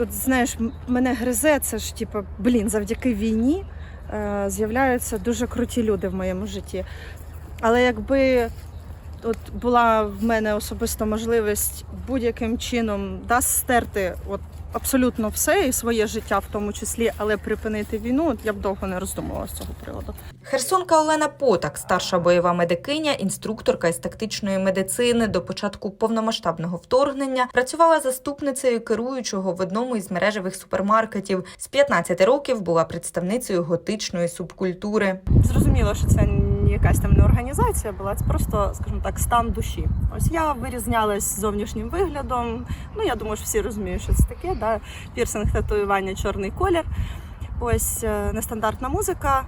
От знаєш, мене гризе, це ж типу, блін, завдяки війні е, з'являються дуже круті люди в моєму житті. Але якби от була в мене особисто можливість будь-яким чином да, стерти от абсолютно все і своє життя в тому числі, але припинити війну, от я б довго не роздумувала з цього приводу. Херсонка Олена Потак, старша бойова медикиня, інструкторка із тактичної медицини. До початку повномасштабного вторгнення працювала заступницею керуючого в одному із мережевих супермаркетів. З 15 років була представницею готичної субкультури. Зрозуміло, що це якась там не організація була, це просто, скажімо так, стан душі. Ось я вирізнялась зовнішнім виглядом. Ну я думаю, що всі розуміють, що це таке. Да? Пірсинг, татуювання, чорний колір. Ось е, нестандартна музика,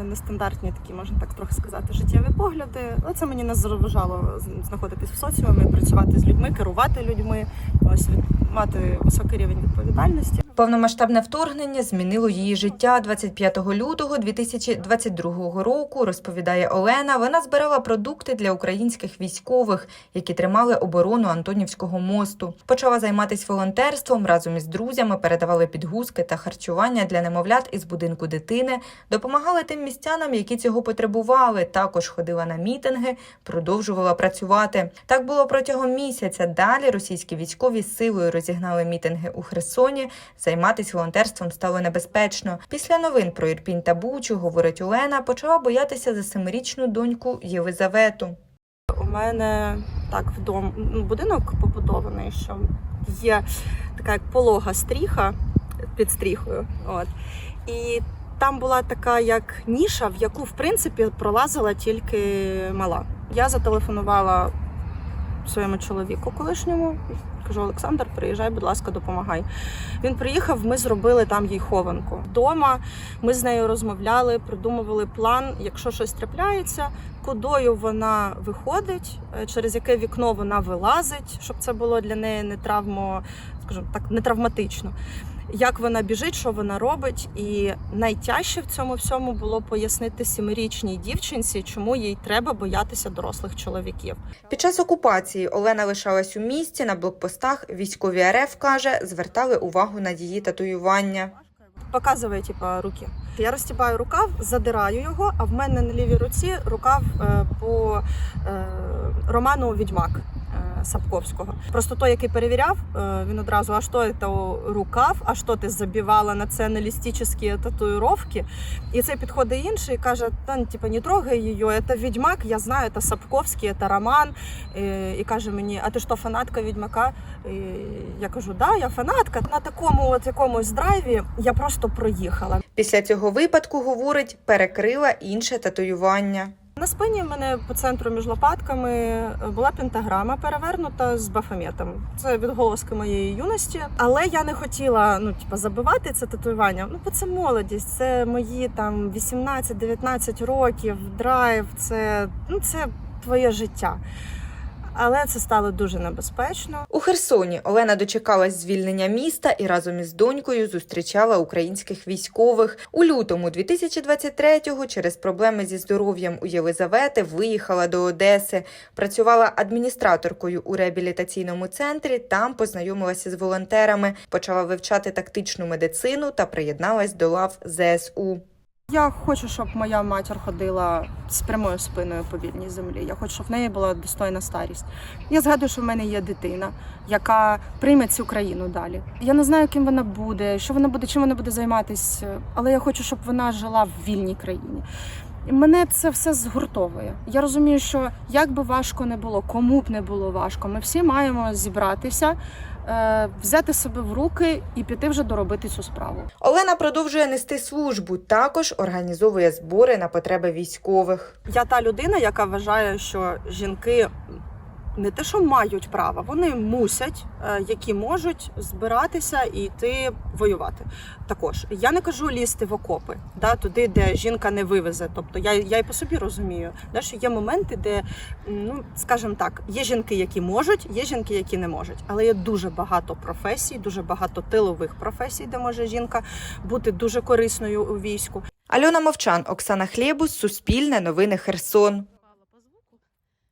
е, нестандартні такі, можна так трохи сказати, життєві погляди. Але це мені не заважало знаходитись в соціумі, працювати з людьми, керувати людьми, ось мати високий рівень відповідальності. Повномасштабне вторгнення змінило її життя 25 лютого 2022 року. Розповідає Олена. Вона збирала продукти для українських військових, які тримали оборону Антонівського мосту. Почала займатися волонтерством разом із друзями. Передавали підгузки та харчування для немовлят із будинку дитини. Допомагали тим містянам, які цього потребували. Також ходила на мітинги, продовжувала працювати. Так було протягом місяця. Далі російські військові силою розігнали мітинги у Херсоні. Займатися волонтерством стало небезпечно. Після новин про Ірпінь та Бучу, говорить Олена, почала боятися за семирічну доньку Єлизавету. У мене так вдома ну, будинок побудований, що є така як полога стріха під стріхою. От. І там була така як ніша, в яку в принципі пролазила тільки мала. Я зателефонувала своєму чоловіку колишньому. Кажу, Олександр, приїжджай, будь ласка, допомагай. Він приїхав, ми зробили там їй хованку. Вдома ми з нею розмовляли, придумували план, якщо щось трапляється, кудою вона виходить, е, через яке вікно вона вилазить, щоб це було для неї не травмо, скажімо так, не травматично. Як вона біжить, що вона робить, і найтяжче в цьому всьому було пояснити сімирічній дівчинці, чому їй треба боятися дорослих чоловіків. Під час окупації Олена лишалась у місті на блокпостах. Військові РФ каже, звертали увагу на її татуювання. Показує, типа, руки. Я розтібаю рукав, задираю його, а в мене на лівій руці рукав е, по е, роману Відьмак. Сапковського. Просто той, який перевіряв, е, він одразу, а що це рукав, а що ти забивала націоналістичні татуїровки. І цей підходить інший і каже: та ну, типа, не трогай її, це Відьмак, я знаю, це Сапковський, це роман. Е, І каже мені, а ти що, фанатка Відьмака? І я кажу, да, я фанатка. На такому от якомусь драйві я просто проїхала. Після цього випадку, говорить, перекрила інше татуювання. На спині в мене по центру між лопатками е, була пентаграма перевернута з бафометом. Це відголоски моєї юності. Але я не хотіла ну, типу, забивати це татуювання. Ну, бо це молодість, це мої там 18-19 років, драйв, це, ну, це твоє життя. Але це стало дуже небезпечно. Херсоні Олена дочекалась звільнення міста і разом із донькою зустрічала українських військових. У лютому 2023-го через проблеми зі здоров'ям у Єлизавети виїхала до Одеси. Працювала адміністраторкою у реабілітаційному центрі. Там познайомилася з волонтерами, почала вивчати тактичну медицину та приєдналась до лав ЗСУ. Я хочу, щоб моя матір ходила з прямою спиною по вільній землі. Я хочу, щоб в неї була достойна старість. Я згадую, що в мене є дитина, яка прийме цю країну далі. Я не знаю, ким вона буде, що вона буде, чим вона буде займатися, але я хочу, щоб вона жила в вільній країні. І мене це все згуртовує. Я розумію, що як би важко не було, кому б не було важко, ми всі маємо зібратися, взяти себе в руки і піти вже доробити цю справу. Олена продовжує нести службу. Також організовує збори на потреби військових. Я та людина, яка вважає, що жінки не те, що мають право, вони мусять, е, які можуть збиратися і йти воювати. Також я не кажу лізти в окопи, да, туди, де жінка не вивезе. Тобто я, я і по собі розумію, да, що є моменти, де, ну скажімо так, є жінки, які можуть, є жінки, які не можуть. Але є дуже багато професій, дуже багато тилових професій, де може жінка бути дуже корисною у війську. Альона Мовчан, Оксана Хлєбус, Суспільне новини Херсон.